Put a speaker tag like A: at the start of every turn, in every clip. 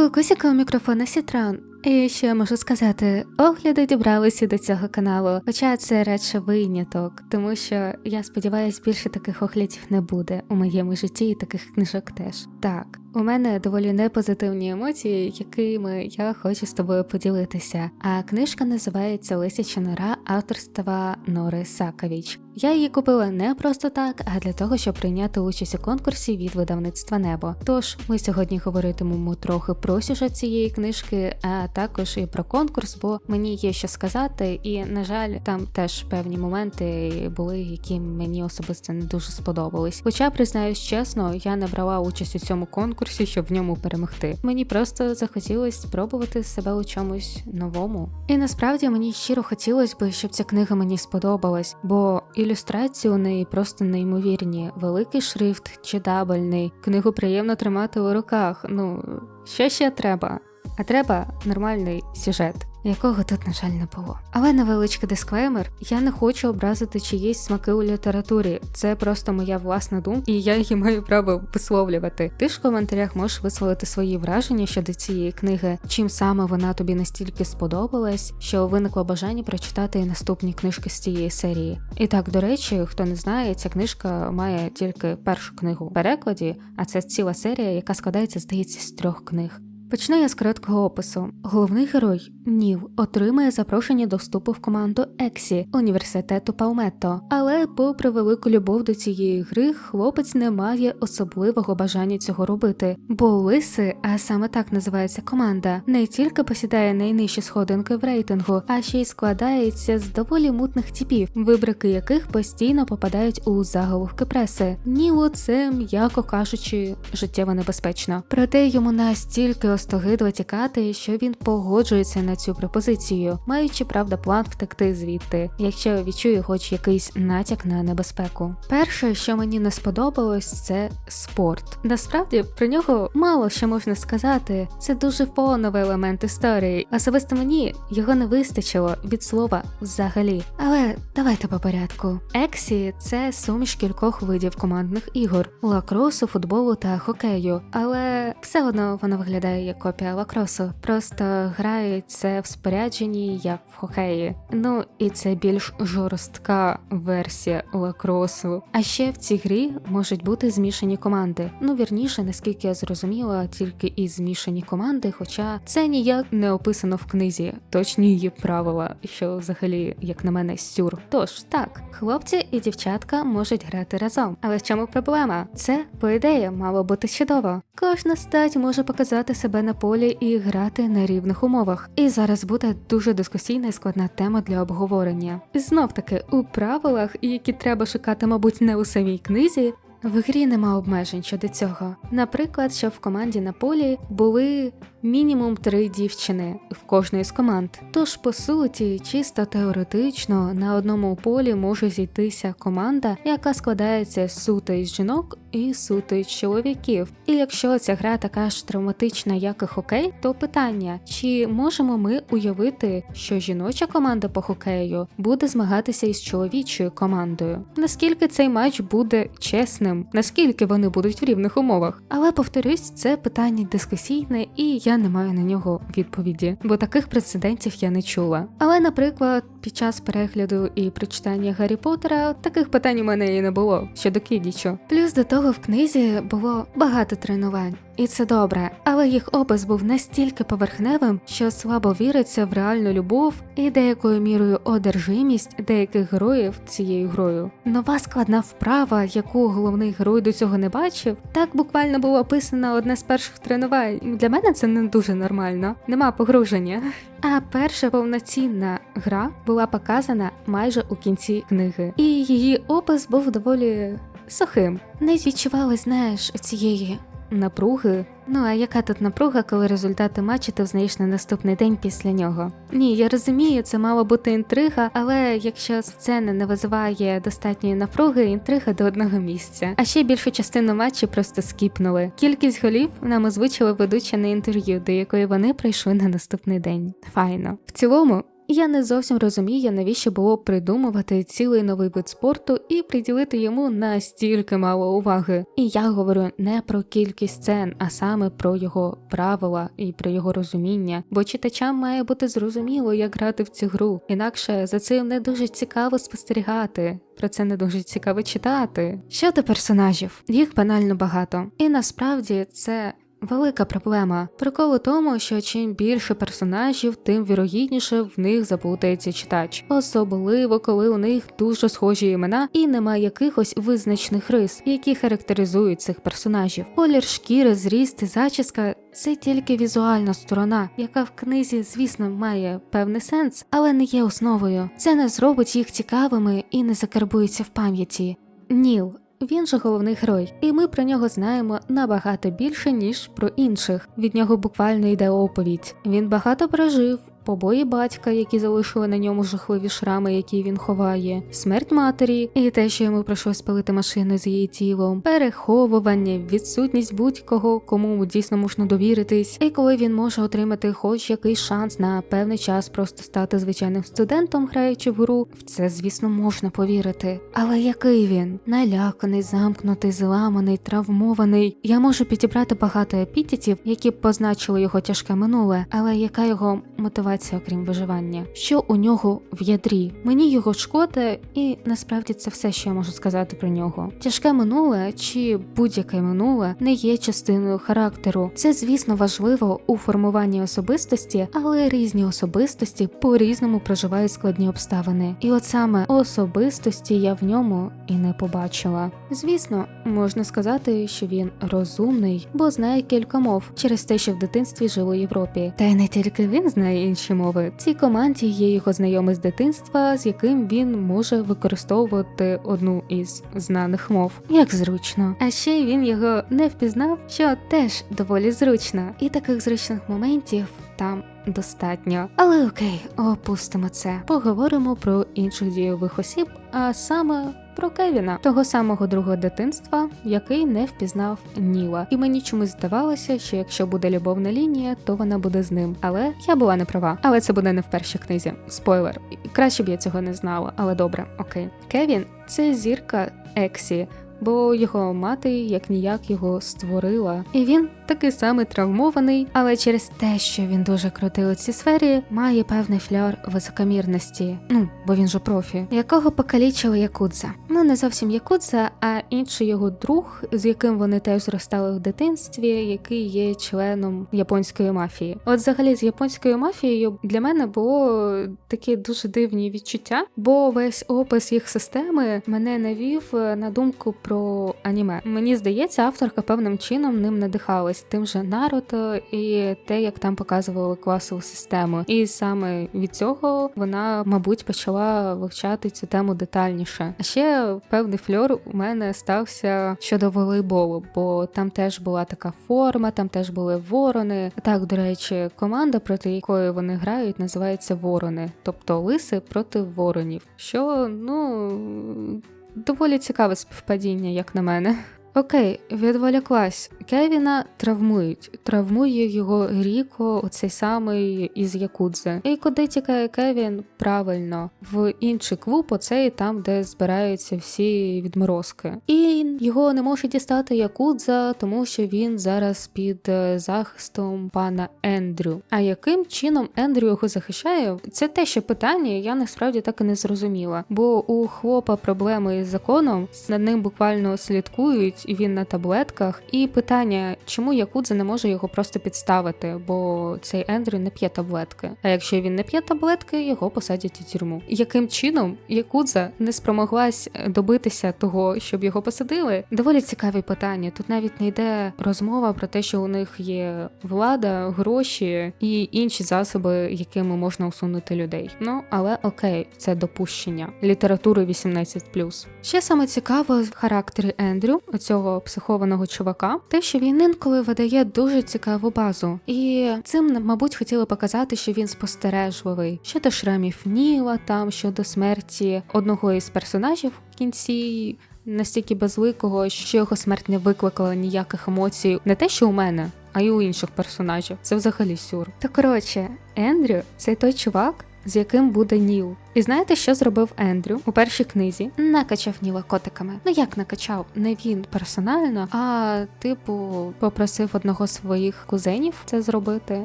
A: Дякую, Косіка у мікрофона Сітран. І я можу сказати, огляди дібралися до цього каналу, хоча це радше виняток, тому що я сподіваюся, більше таких оглядів не буде у моєму житті і таких книжок теж. Так, у мене доволі непозитивні емоції, якими я хочу з тобою поділитися. А книжка називається Лисяча нора авторства Нори Саковіч. Я її купила не просто так, а для того, щоб прийняти участь у конкурсі від видавництва Небо. Тож ми сьогодні говоритимемо трохи про сюжет цієї книжки, а також і про конкурс, бо мені є що сказати, і на жаль, там теж певні моменти були, які мені особисто не дуже сподобались. Хоча признаюсь чесно, я не брала участь у цьому конкурсі, щоб в ньому перемогти. Мені просто захотілося спробувати себе у чомусь новому. І насправді мені щиро хотілося би, щоб ця книга мені сподобалась, бо ілюстрації у неї просто неймовірні, великий шрифт, читабельний, книгу приємно тримати у руках. Ну що ще треба? А треба нормальний сюжет, якого тут, на жаль, не було. Але невеличкий дисклеймер: я не хочу образити чиїсь смаки у літературі. Це просто моя власна думка, і я її маю право висловлювати. Ти ж в коментарях можеш висловити свої враження щодо цієї книги, чим саме вона тобі настільки сподобалась, що виникло бажання прочитати і наступні книжки з цієї серії. І так, до речі, хто не знає, ця книжка має тільки першу книгу в перекладі, а це ціла серія, яка складається, здається, з трьох книг. Почну я з короткого опису. Головний герой Ніл отримує запрошення до вступу в команду Ексі університету Палметто. Але, попри велику любов до цієї гри, хлопець не має особливого бажання цього робити. Бо лиси, а саме так називається команда, не тільки посідає найнижчі сходинки в рейтингу, а ще й складається з доволі мутних типів, вибрики яких постійно попадають у заголовки преси. Нілу це, м'яко кажучи, життєво небезпечно. Проте йому настільки остогидло тікати, що він погоджується на цю пропозицію, маючи правда план втекти звідти, якщо відчує хоч якийсь натяк на небезпеку. Перше, що мені не сподобалось, це спорт. Насправді про нього мало що можна сказати. Це дуже фоновий елемент історії. Особисто мені його не вистачило від слова взагалі. Але давайте по порядку. Ексі це суміш кількох видів командних ігор: лакросу, футболу та хокею. Але все одно воно виглядає як копія лакросу. Просто грають це в спорядженні, як в хокеї. Ну і це більш жорстка версія лакросу. А ще в цій грі можуть бути змішані команди. Ну вірніше, наскільки я зрозуміла, тільки і змішані команди, хоча це ніяк не описано в книзі, точні її правила, що взагалі, як на мене, сюр. Тож так, хлопці і дівчатка можуть грати разом. Але в чому проблема? Це, по ідеї, мало бути чудово. Кожна стать може показати себе на полі і грати на рівних умовах. І зараз буде дуже дискусійна і складна тема для обговорення. Знов таки, у правилах, які треба шукати, мабуть, не у самій книзі. В грі нема обмежень щодо цього. Наприклад, щоб в команді на полі були мінімум три дівчини в кожної з команд. Тож, по суті, чисто теоретично на одному полі може зійтися команда, яка складається суто із жінок і суто із чоловіків. І якщо ця гра така ж травматична, як і хокей, то питання: чи можемо ми уявити, що жіноча команда по хокею буде змагатися із чоловічою командою? Наскільки цей матч буде чесним, наскільки вони будуть в рівних умовах? Але повторюсь, це питання дискусійне, і я не маю на нього відповіді, бо таких прецедентів я не чула. Але, наприклад, під час перегляду і прочитання Гаррі Поттера таких питань у мене і не було щодо Кідічу. Плюс до того в книзі було багато тренувань. І це добре, але їх опис був настільки поверхневим, що слабо віриться в реальну любов і деякою мірою одержимість деяких героїв цією грою. Нова складна вправа, яку головний герой до цього не бачив, так буквально було описано одне з перших тренувань. Для мене це не дуже нормально, нема погруження. А перша повноцінна гра була показана майже у кінці книги, і її опис був доволі сухим. Не відчували, знаєш, цієї напруги. Ну а яка тут напруга, коли результати матчу ти взнаєш на наступний день після нього? Ні, я розумію, це мала бути інтрига, але якщо сцена не визиває достатньої напруги, інтрига до одного місця. А ще більшу частину матчу просто скіпнули. Кількість голів нам озвучили ведуча на інтерв'ю, до якої вони прийшли на наступний день. Файно. В цілому. Я не зовсім розумію, навіщо було придумувати цілий новий вид спорту і приділити йому настільки мало уваги. І я говорю не про кількість сцен, а саме про його правила і про його розуміння. Бо читачам має бути зрозуміло, як грати в цю гру. Інакше за цим не дуже цікаво спостерігати. Про це не дуже цікаво читати. Щодо персонажів, їх банально багато, і насправді це. Велика проблема. Прикол у тому, що чим більше персонажів, тим вірогідніше в них заплутається читач, особливо коли у них дуже схожі імена і немає якихось визначних рис, які характеризують цих персонажів. Колір шкіри, зріст і зачіска це тільки візуальна сторона, яка в книзі, звісно, має певний сенс, але не є основою. Це не зробить їх цікавими і не закарбується в пам'яті. Ніл. Він же головний герой, і ми про нього знаємо набагато більше, ніж про інших. Від нього буквально йде оповідь. Він багато пережив, побої батька, які залишили на ньому жахливі шрами, які він ховає, смерть матері, і те, що йому прийшлось спалити машину з її тілом, переховування, відсутність будь-кого, кому дійсно можна довіритись, і коли він може отримати хоч якийсь шанс на певний час просто стати звичайним студентом, граючи в гру, в це, звісно, можна повірити. Але який він наляканий, замкнутий, зламаний, травмований. Я можу підібрати багато епітетів, які б позначили його тяжке минуле, але яка його мотивація, окрім виживання? Що у нього в ядрі? Мені його шкода, і насправді це все, що я можу сказати про нього. Тяжке минуле чи будь-яке минуле не є частиною характеру. Це, звісно, важливо у формуванні особистості, але різні особистості по-різному проживають складні обставини. І от саме особистості я в ньому і не побачила. Звісно, можна сказати, що він розумний, бо знає кілька мов через те, що в дитинстві жив у Європі. Та й не тільки він знає інші мови. В цій команді є його знайомий з дитинства, з яким він може використовувати одну із знаних мов. Як зручно. А ще він його не впізнав, що теж доволі зручно. І таких зручних моментів там достатньо. Але окей, опустимо це. Поговоримо про інших дійових осіб, а саме. Про Кевіна, того самого другого дитинства, який не впізнав Ніла, і мені чомусь здавалося, що якщо буде любовна лінія, то вона буде з ним. Але я була не права. Але це буде не в першій книзі. Спойлер. Краще б я цього не знала, але добре, окей. Кевін це зірка Ексі. Бо його мати як ніяк його створила, і він такий самий травмований, але через те, що він дуже крутий у цій сфері, має певний фльор високомірності. Ну бо він же профі, якого покалічили Якудза. Ну не зовсім Якудза, а інший його друг, з яким вони теж зростали в дитинстві, який є членом японської мафії. От, взагалі, з японською мафією для мене було такі дуже дивні відчуття, бо весь опис їх системи мене навів на думку про аніме. Мені здається, авторка певним чином ним надихалась тим же Наруто і те, як там показували класову систему. І саме від цього вона, мабуть, почала вивчати цю тему детальніше. А ще певний фльор у мене стався щодо волейболу, бо там теж була така форма, там теж були ворони. Так, до речі, команда, проти якої вони грають, називається Ворони, тобто лиси проти воронів. Що ну доволі цікаве співпадіння, як на мене. Окей, відволіклась. Кевіна травмують. Травмує його Ріко, оцей самий із Якудзи. І куди тікає Кевін? Правильно, в інший клуб, оцей там, де збираються всі відморозки. І його не може дістати Якудза, тому що він зараз під е, захистом пана Ендрю. А яким чином Ендрю його захищає? Це те, що питання, я насправді так і не зрозуміла. Бо у хлопа проблеми із законом, над ним буквально слідкують і він на таблетках. І питання, чому Якудза не може його просто підставити, бо цей Ендрю не п'є таблетки. А якщо він не п'є таблетки, його посадять у тюрму. Яким чином Якудза не спромоглась добитися того, щоб його посадили? Доволі цікаві питання. Тут навіть не йде розмова про те, що у них є влада, гроші і інші засоби, якими можна усунути людей. Ну але окей, це допущення літератури 18+. Ще саме цікаво в характері Ендрю цього психованого чувака, те, що він інколи видає дуже цікаву базу, і цим, мабуть, хотіли показати, що він спостережливий щодо шрамів Ніла, там щодо смерті одного із персонажів в кінці. Настільки безликого, що його смерть не викликала ніяких емоцій, не те, що у мене, а й у інших персонажів. Це взагалі сюр. Та коротше, Ендрю це той чувак, з яким буде Ніл. І знаєте, що зробив Ендрю у першій книзі? Накачав Ніла котиками. Ну як накачав? Не він персонально, а типу попросив одного з своїх кузенів це зробити,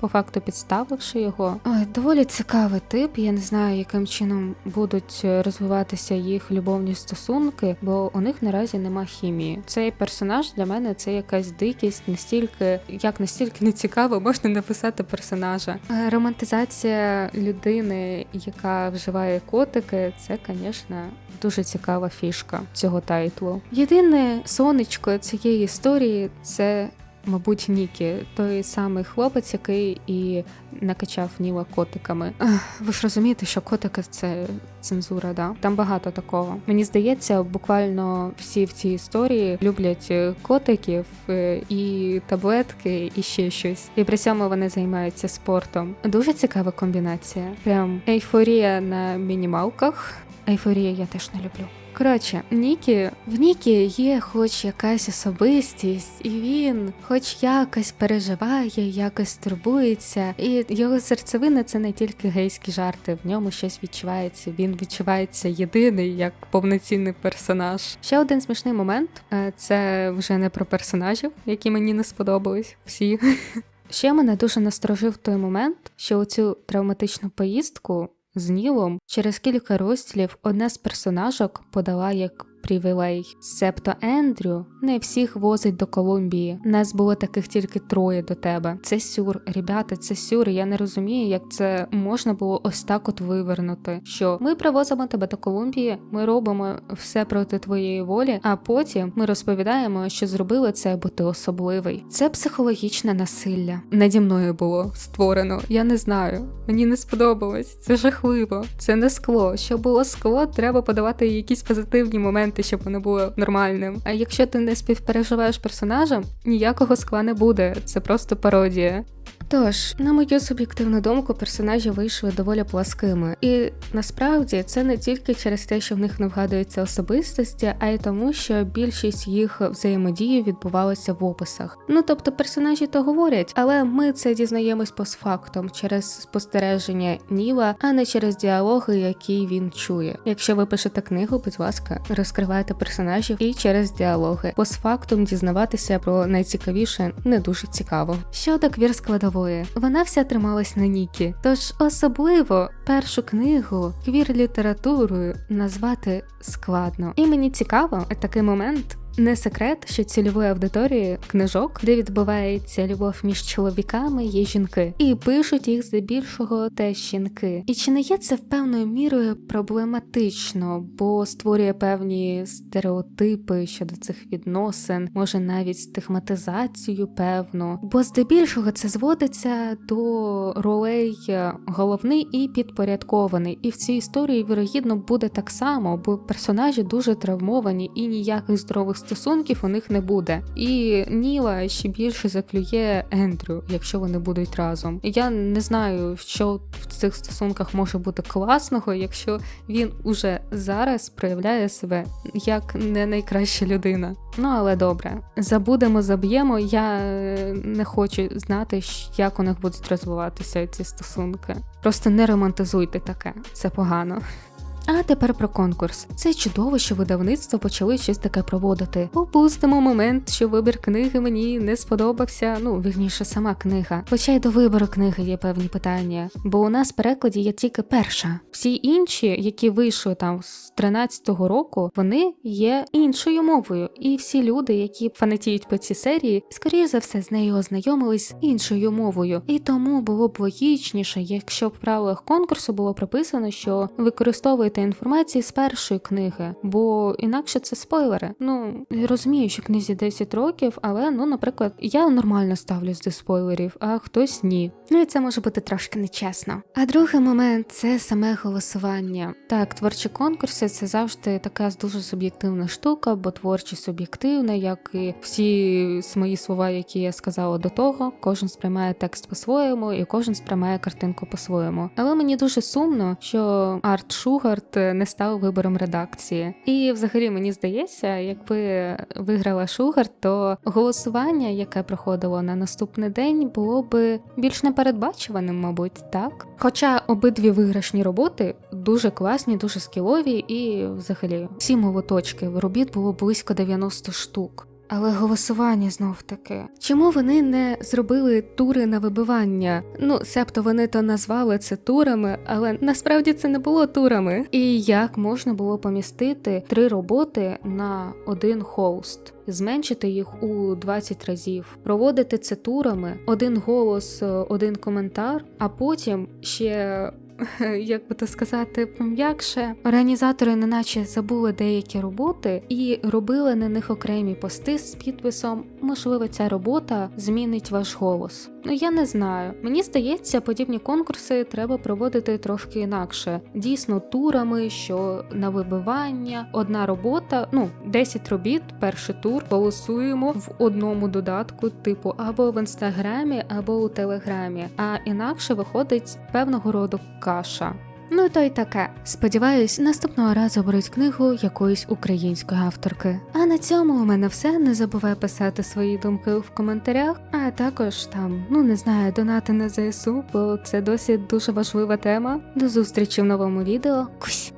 A: по факту підставивши його. Ой, доволі цікавий тип. Я не знаю, яким чином будуть розвиватися їх любовні стосунки, бо у них наразі нема хімії. Цей персонаж для мене це якась дикість, настільки як настільки не цікаво можна написати персонажа. Е, Романтизація людини, яка вживає котики, це, звісно, дуже цікава фішка цього тайтлу. Єдине сонечко цієї історії це. Мабуть, Нікі, той самий хлопець, який і накачав Ніла котиками. Ви ж розумієте, що котики це цензура, да? Там багато такого. Мені здається, буквально всі в цій історії люблять котиків е, і таблетки, і ще щось. І при цьому вони займаються спортом. Дуже цікава комбінація. Прям ейфорія на мінімалках. Ейфорія я теж не люблю. Коротше, Нікі в Нікі є хоч якась особистість, і він хоч якось переживає, якось турбується, і його серцевина це не тільки гейські жарти. В ньому щось відчувається. Він відчувається єдиний як повноцінний персонаж. Ще один смішний момент е, це вже не про персонажів, які мені не сподобались всі. Ще мене дуже насторожив той момент, що у цю травматичну поїздку з Нілом через кілька розділів одна з персонажок подала як привілей. Себто Ендрю не всіх возить до Колумбії. Нас було таких тільки троє до тебе. Це сюр, ребята, це сюр. Я не розумію, як це можна було ось так от вивернути. Що ми привозимо тебе до Колумбії, ми робимо все проти твоєї волі, а потім ми розповідаємо, що зробили це, бо ти особливий. Це психологічне насилля. Наді мною було створено. Я не знаю. Мені не сподобалось. Це жахливо. Це не скло. Щоб було скло, треба подавати якісь позитивні моменти, щоб воно було нормальним. А якщо ти не співпереживаєш персонажам, ніякого скла не буде. Це просто пародія. Тож, на мою суб'єктивну думку, персонажі вийшли доволі пласкими, і насправді це не тільки через те, що в них не вгадуються особистості, а й тому, що більшість їх взаємодії відбувалася в описах. Ну тобто персонажі то говорять, але ми це дізнаємось постфактом через спостереження Ніла, а не через діалоги, які він чує. Якщо ви пишете книгу, будь ласка, розкривайте персонажів і через діалоги. Постфактум дізнаватися про найцікавіше не дуже цікаво. Щодо квір складової, вона вся трималась на Нікі. Тож особливо першу книгу квір літературою назвати складно. І мені цікаво такий момент. Не секрет, що цільової аудиторії книжок, де відбувається любов між чоловіками, є жінки, і пишуть їх здебільшого теж жінки. І чи не є це в певною мірою проблематично, бо створює певні стереотипи щодо цих відносин, може навіть стигматизацію певну, бо здебільшого це зводиться до ролей головний і підпорядкований. І в цій історії вірогідно буде так само, бо персонажі дуже травмовані і ніяких здорових стосунків у них не буде. І Ніла ще більше заклює Ендрю, якщо вони будуть разом. Я не знаю, що в цих стосунках може бути класного, якщо він уже зараз проявляє себе як не найкраща людина. Ну але добре, забудемо, заб'ємо. Я е, не хочу знати, як у них будуть розвиватися ці стосунки. Просто не романтизуйте таке, це погано. А тепер про конкурс. Це чудово, що видавництво почали щось таке проводити. Опустимо момент, що вибір книги мені не сподобався. Ну, вірніше, сама книга. Хоча й до вибору книги є певні питання. Бо у нас в перекладі є тільки перша. Всі інші, які вийшли там з 13-го року, вони є іншою мовою. І всі люди, які фанатіють по цій серії, скоріш за все з нею ознайомились іншою мовою. І тому було б логічніше, якщо в правилах конкурсу було прописано, що використовують отримуєте інформації з першої книги, бо інакше це спойлери. Ну я розумію, що книзі 10 років, але ну, наприклад, я нормально ставлюсь до спойлерів, а хтось ні. Ну і це може бути трошки нечесно. А другий момент це саме голосування. Так, творчі конкурси це завжди така дуже суб'єктивна штука, бо творчість суб'єктивна, як і всі мої слова, які я сказала до того, кожен сприймає текст по-своєму, і кожен сприймає картинку по-своєму. Але мені дуже сумно, що Арт Шугарт Шугарт не став вибором редакції. І взагалі мені здається, якби виграла Шугарт, то голосування, яке проходило на наступний день, було би більш непередбачуваним, мабуть, так. Хоча обидві виграшні роботи дуже класні, дуже скілові, і взагалі всі молоточки робіт було близько 90 штук. Але голосування знов таки. Чому вони не зробили тури на вибивання? Ну, себто вони то назвали це турами, але насправді це не було турами. І як можна було помістити три роботи на один хост? Зменшити їх у 20 разів, проводити це турами, один голос, е, один коментар, а потім ще як би то сказати, пом'якше. Організатори неначе забули деякі роботи і робили на них окремі пости з підписом Можливо, ця робота змінить ваш голос. Ну я не знаю. Мені здається, подібні конкурси треба проводити трошки інакше. Дійсно, турами, що на вибивання, одна робота, ну 10 робіт, перший тур голосуємо в одному додатку, типу або в інстаграмі, або у телеграмі. А інакше виходить певного роду каша. Ну то й таке. Сподіваюсь, наступного разу беруть книгу якоїсь української авторки. А на цьому у мене все. Не забувай писати свої думки в коментарях, а також там, ну не знаю, донати на ЗСУ, бо це досі дуже важлива тема. До зустрічі в новому відео. Кусь!